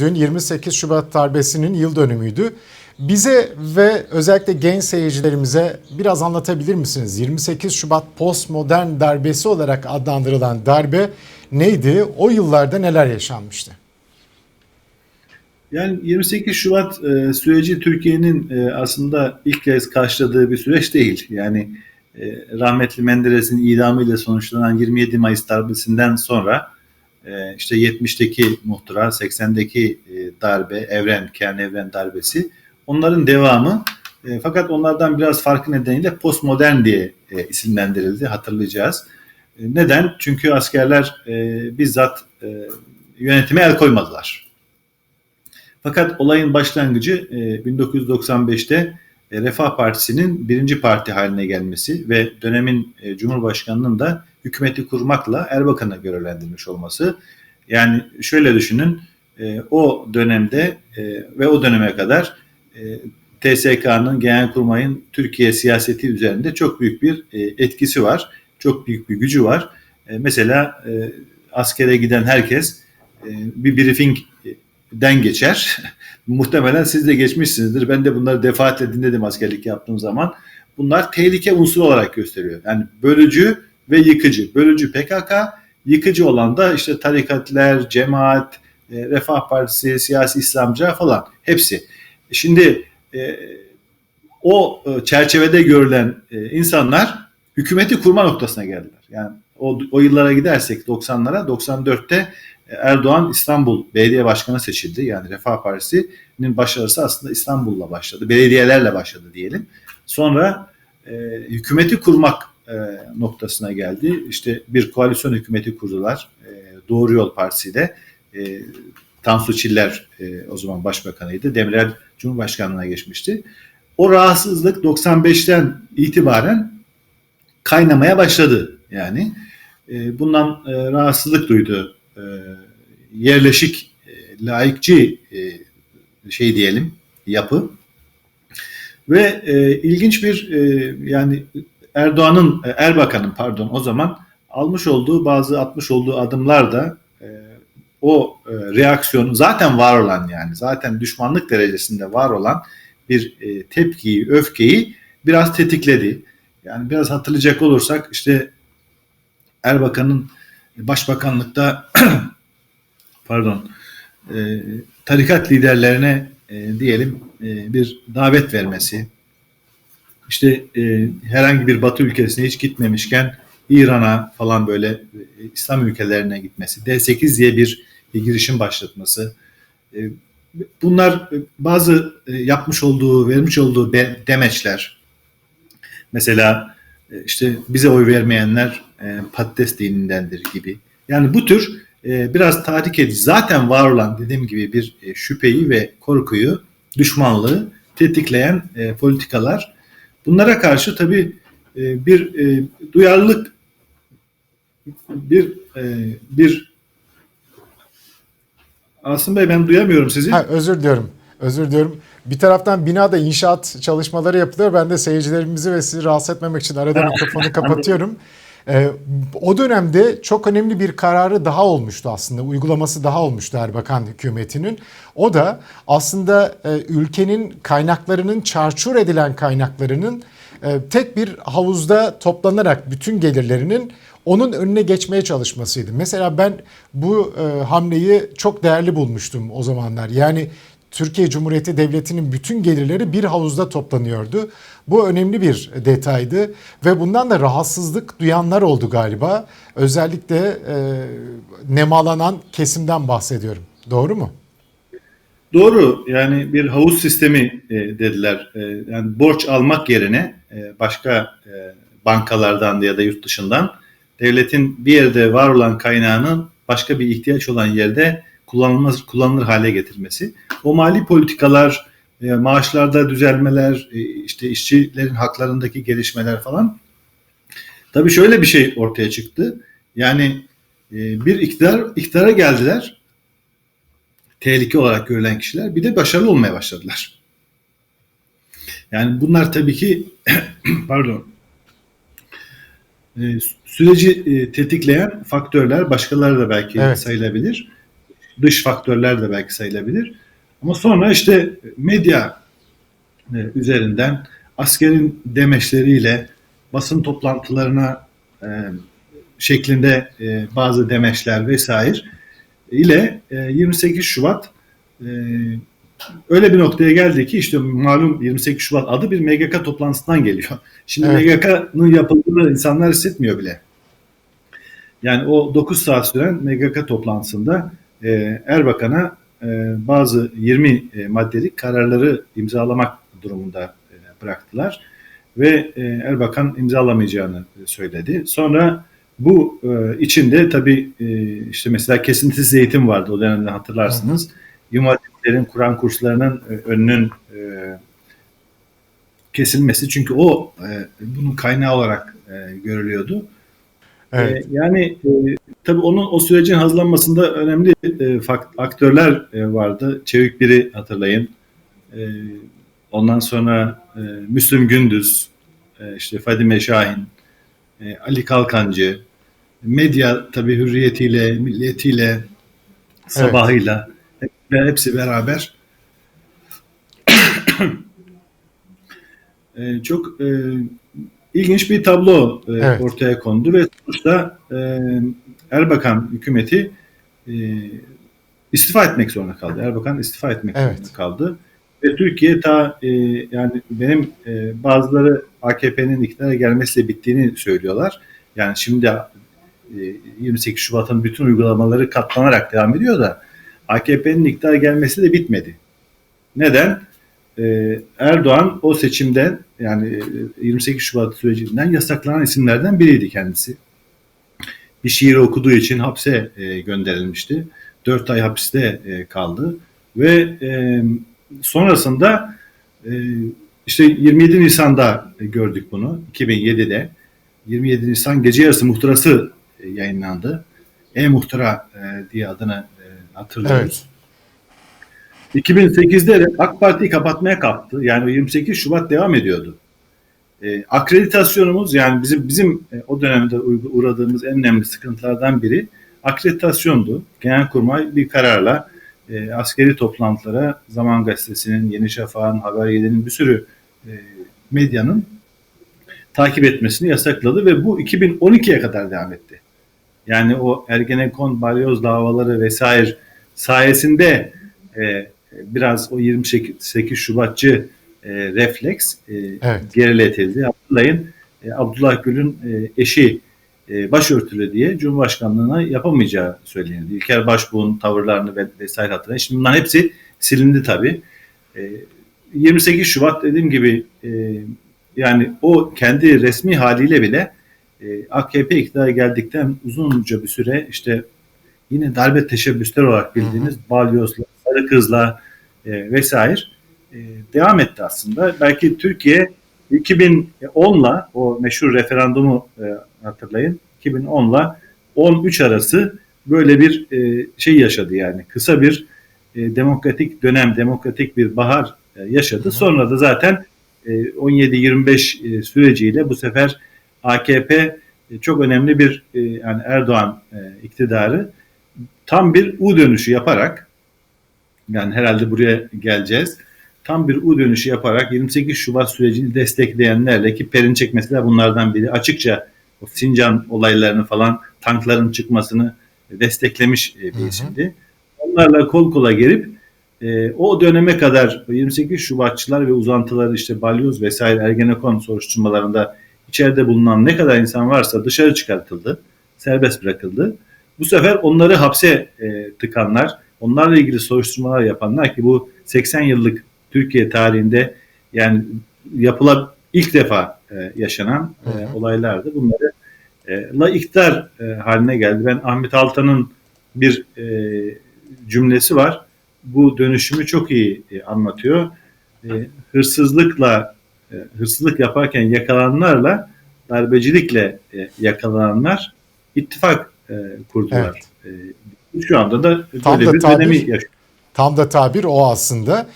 dün 28 Şubat darbesinin yıl dönümüydü. Bize ve özellikle genç seyircilerimize biraz anlatabilir misiniz? 28 Şubat postmodern darbesi olarak adlandırılan darbe neydi? O yıllarda neler yaşanmıştı? Yani 28 Şubat e, süreci Türkiye'nin e, aslında ilk kez karşıladığı bir süreç değil. Yani e, rahmetli Menderes'in idamıyla sonuçlanan 27 Mayıs darbesinden sonra e, işte 70'teki muhtıra, 80'deki e, darbe, evren, Kern Evren darbesi onların devamı. E, fakat onlardan biraz farkı nedeniyle postmodern diye e, isimlendirildi hatırlayacağız. E, neden? Çünkü askerler bizzat yönetime el koymadılar. Fakat olayın başlangıcı e, 1995'te e, Refah Partisi'nin birinci parti haline gelmesi ve dönemin Cumhurbaşkanı'nın da hükümeti kurmakla Erbakan'a görevlendirilmiş olması. Yani şöyle düşünün, e, o dönemde e, ve o döneme kadar e, TSK'nın, Genelkurmay'ın Türkiye siyaseti üzerinde çok büyük bir e, etkisi var. Çok büyük bir gücü var. E, mesela e, askere giden herkes e, bir briefingden geçer. Muhtemelen siz de geçmişsinizdir. Ben de bunları defaatle dinledim askerlik yaptığım zaman. Bunlar tehlike unsuru olarak gösteriyor. Yani bölücü ve yıkıcı. Bölücü PKK, yıkıcı olan da işte tarikatler, cemaat, e, Refah Partisi, siyasi İslamcı falan hepsi. Şimdi e, o e, çerçevede görülen e, insanlar hükümeti kurma noktasına geldiler. Yani o, o yıllara gidersek 90'lara 94'te Erdoğan İstanbul Belediye Başkanı seçildi. Yani Refah Partisi'nin başarısı aslında İstanbul'la başladı. Belediyelerle başladı diyelim. Sonra e, hükümeti kurmak e, noktasına geldi. İşte bir koalisyon hükümeti kurdular. E, Doğru Yol Partisi ile e, Tansu Çiller e, o zaman başbakanıydı. Demirel Cumhurbaşkanlığına geçmişti. O rahatsızlık 95'ten itibaren kaynamaya başladı. Yani e, bundan e, rahatsızlık duydu e, yerleşik e, laikçi e, şey diyelim yapı ve e, ilginç bir e, yani Erdoğan'ın e, Erbakan'ın pardon o zaman almış olduğu bazı atmış olduğu adımlar da e, o e, reaksiyonu zaten var olan yani zaten düşmanlık derecesinde var olan bir e, tepkiyi, öfkeyi biraz tetikledi. Yani biraz hatırlayacak olursak işte Erbakan'ın başbakanlıkta pardon e, tarikat liderlerine e, diyelim e, bir davet vermesi işte e, herhangi bir batı ülkesine hiç gitmemişken İran'a falan böyle e, İslam ülkelerine gitmesi D8 diye bir, bir girişim başlatması e, bunlar e, bazı e, yapmış olduğu vermiş olduğu demeçler mesela e, işte bize oy vermeyenler e, patates dinindendir gibi. Yani bu tür e, biraz tahrik edici zaten var olan dediğim gibi bir e, şüpheyi ve korkuyu, düşmanlığı tetikleyen e, politikalar. Bunlara karşı tabii e, bir e, duyarlılık, bir e, bir Asım Bey ben duyamıyorum sizi. Ha, özür diliyorum. Özür diliyorum. Bir taraftan binada inşaat çalışmaları yapılıyor. Ben de seyircilerimizi ve sizi rahatsız etmemek için arada mikrofonu kapatıyorum. Ee, o dönemde çok önemli bir kararı daha olmuştu aslında. Uygulaması daha olmuştu Erbakan hükümetinin. O da aslında e, ülkenin kaynaklarının çarçur edilen kaynaklarının e, tek bir havuzda toplanarak bütün gelirlerinin onun önüne geçmeye çalışmasıydı. Mesela ben bu e, hamleyi çok değerli bulmuştum o zamanlar. Yani Türkiye Cumhuriyeti Devleti'nin bütün gelirleri bir havuzda toplanıyordu. Bu önemli bir detaydı ve bundan da rahatsızlık duyanlar oldu galiba. Özellikle e, nemalanan kesimden bahsediyorum. Doğru mu? Doğru. Yani bir havuz sistemi e, dediler. E, yani borç almak yerine e, başka e, bankalardan ya da yurt dışından devletin bir yerde var olan kaynağının başka bir ihtiyaç olan yerde kullanılmaz kullanılır hale getirmesi. O mali politikalar, e, maaşlarda düzelmeler, e, işte işçilerin haklarındaki gelişmeler falan. Tabii şöyle bir şey ortaya çıktı. Yani e, bir iktidar iktidara geldiler. Tehlike olarak görülen kişiler bir de başarılı olmaya başladılar. Yani bunlar tabii ki pardon süreci tetikleyen faktörler başkaları da belki evet. sayılabilir. Dış faktörler de belki sayılabilir. Ama sonra işte medya e, üzerinden askerin demeçleriyle basın toplantılarına e, şeklinde e, bazı demeçler vesaire ile e, 28 Şubat e, öyle bir noktaya geldi ki işte malum 28 Şubat adı bir MGK toplantısından geliyor. Şimdi Evet. MGK'nın yapıldığını insanlar hissetmiyor bile. Yani o 9 saat süren MGK toplantısında e, Erbakan'a e, bazı 20 e, maddelik kararları imzalamak durumunda e, bıraktılar ve e, Erbakan imzalamayacağını söyledi. Sonra bu e, içinde tabii e, işte mesela kesintisiz eğitim vardı o dönemde hatırlarsınız. Yumatiplerin Kur'an kurslarının e, önünün e, kesilmesi çünkü o e, bunun kaynağı olarak e, görülüyordu. Evet. E, yani e, tabii onun o sürecin hazırlanmasında önemli e, aktörler e, vardı. Çevik biri hatırlayın. E, ondan sonra e, Müslüm Gündüz, e, işte Fadime Şahin, e, Ali Kalkancı, medya tabii hürriyetiyle, milliyetiyle, sabahıyla ve hepsi beraber e, çok e, ilginç bir tablo e, Evet. ortaya kondu ve sonuçta e, Erbakan hükümeti e, istifa etmek zorunda kaldı. Erbakan istifa etmek Evet. zorunda kaldı. Ve Türkiye ta e, yani benim e, bazıları AKP'nin iktidara gelmesiyle bittiğini söylüyorlar. Yani şimdi e, 28 Şubat'ın bütün uygulamaları katlanarak devam ediyor da AKP'nin iktidara gelmesi de bitmedi. Neden? Ee, Erdoğan o seçimden yani e, 28 Şubat sürecinden yasaklanan isimlerden biriydi kendisi. Bir şiir okuduğu için hapse e, gönderilmişti. 4 ay hapiste e, kaldı ve e, sonrasında e, işte 27 Nisan'da gördük bunu 2007'de 27 Nisan gece yarısı muhtırası e, yayınlandı. E-Muhtıra e, diye adını e, hatırlıyoruz. Evet. 2008'de de AK Parti'yi kapatmaya kalktı. Yani o 28 Şubat devam ediyordu. E, akreditasyonumuz yani bizim bizim e, o dönemde uğradığımız en önemli sıkıntılardan biri akreditasyondu. Genelkurmay bir kararla e, askeri toplantılara Zaman Gazetesi'nin, Yeni Şafak'ın, Haber 7'nin bir sürü e, medyanın takip etmesini yasakladı ve bu 2012'ye kadar devam etti. Yani o Ergenekon, balyoz davaları vesaire sayesinde e, biraz o 28 Şubatçı e, refleks e, Evet. geriletildi. Hatırlayın e, Abdullah Gül'ün e, eşi e, başörtülü diye Cumhurbaşkanlığına yapamayacağı söylenildi. İlker Başbuğ'un tavırlarını ve vesaire hatırlayın. Şimdi bunların hepsi silindi tabii. E, 28 Şubat dediğim gibi e, yani o kendi resmi haliyle bile e, AKP iktidara geldikten uzunca bir süre işte yine darbe teşebbüsleri olarak bildiğimiz balyozla, sarı kızla e, vesaire e, devam etti aslında. Belki Türkiye 2010'la o meşhur referandumu e, hatırlayın. 2010'la 13 arası böyle bir e, şey yaşadı yani. Kısa bir e, demokratik dönem, demokratik bir bahar e, yaşadı. Hı hı. Sonra da zaten e, 17-25 e, süreciyle bu sefer AKP e, çok önemli bir e, yani Erdoğan e, iktidarı tam bir U dönüşü yaparak yani herhalde buraya geleceğiz. Tam bir U dönüşü yaparak 28 Şubat sürecini destekleyenlerle ki Perinçek mesela bunlardan biri açıkça o Sincan olaylarını falan tankların çıkmasını desteklemiş e, Hı bir hı. isimdi. Onlarla kol kola gelip e, o döneme kadar 28 Şubatçılar ve uzantıları işte balyoz vesaire Ergenekon soruşturmalarında içeride bulunan ne kadar insan varsa dışarı çıkartıldı, serbest bırakıldı. Bu sefer onları hapse e, tıkanlar, onlarla ilgili soruşturmalar yapanlar ki bu 80 yıllık Türkiye tarihinde yani yapılan ilk defa e, yaşanan e, olaylardı. Bunları e, la iktidar e, haline geldi. Ben Ahmet Altan'ın bir e, cümlesi var. Bu dönüşümü çok iyi e, anlatıyor. E, hırsızlıkla e, hırsızlık yaparken yakalananlarla darbecilikle e, yakalananlar ittifak e, kurdular. E, şu anda da Tam böyle da bir tabir- dönemi yaşıyoruz. Tam da tabir o aslında.